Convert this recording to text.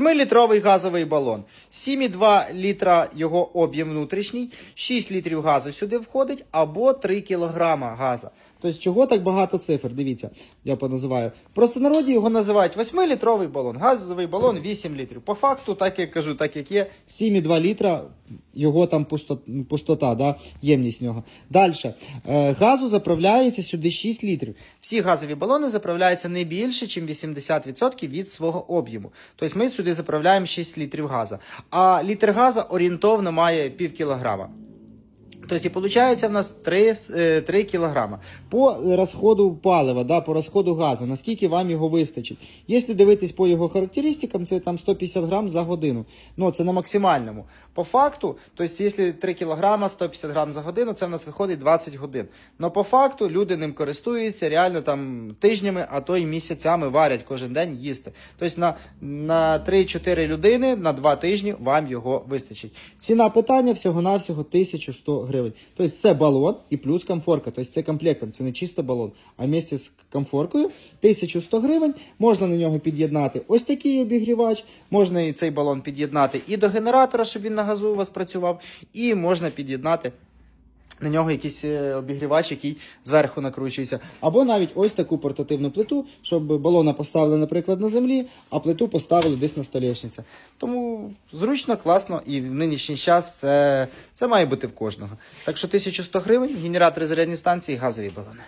8-літровий газовий балон. 7,2 літра його об'єм внутрішній, 6 літрів газу сюди входить, або 3 кілограма газу. Тобто, чого так багато цифр? Дивіться, я поназиваю. Просто народі його називають 8-літровий балон. Газовий балон 8 літрів. По факту, так як кажу, так як є, 7,2 літра його там пустота, пустота да, ємність нього. Далі. Е, газу заправляється сюди 6 літрів. Всі газові балони заправляються не більше, ніж 80% від свого об'єму. Тобто ми сюди заправляємо 6 літрів газу. А літр газу орієнтовно має пів кілограма. Тобто, і виходить, в нас 3, е, 3 кілограма. По розходу палива, да, по розходу газу, наскільки вам його вистачить. Якщо дивитись по його характеристикам, це там 150 грам за годину. Ну, це на максимальному. По факту, тобто, якщо 3 кілограма, 150 грам за годину, це в нас виходить 20 годин. Но по факту люди ним користуються реально там тижнями, а то й місяцями варять кожен день їсти. Тобто на, на 3-4 людини на 2 тижні вам його вистачить. Ціна питання всього-навсього 1100 гривень. Тобто це балон і плюс комфорка. Тобто це комплектом, це не чисто балон, а вместе з комфоркою 1100 гривень. Можна на нього під'єднати ось такий обігрівач, можна і цей балон під'єднати і до генератора, щоб він на газу у вас працював, і можна під'єднати. На нього якийсь е, обігрівач, який зверху накручується. Або навіть ось таку портативну плиту, щоб балона поставили, наприклад, на землі, а плиту поставили десь на столішниця. Тому зручно, класно, і в нинішній час це, це має бути в кожного. Так що 1100 гривень, генератори зарядні станції, газові балони.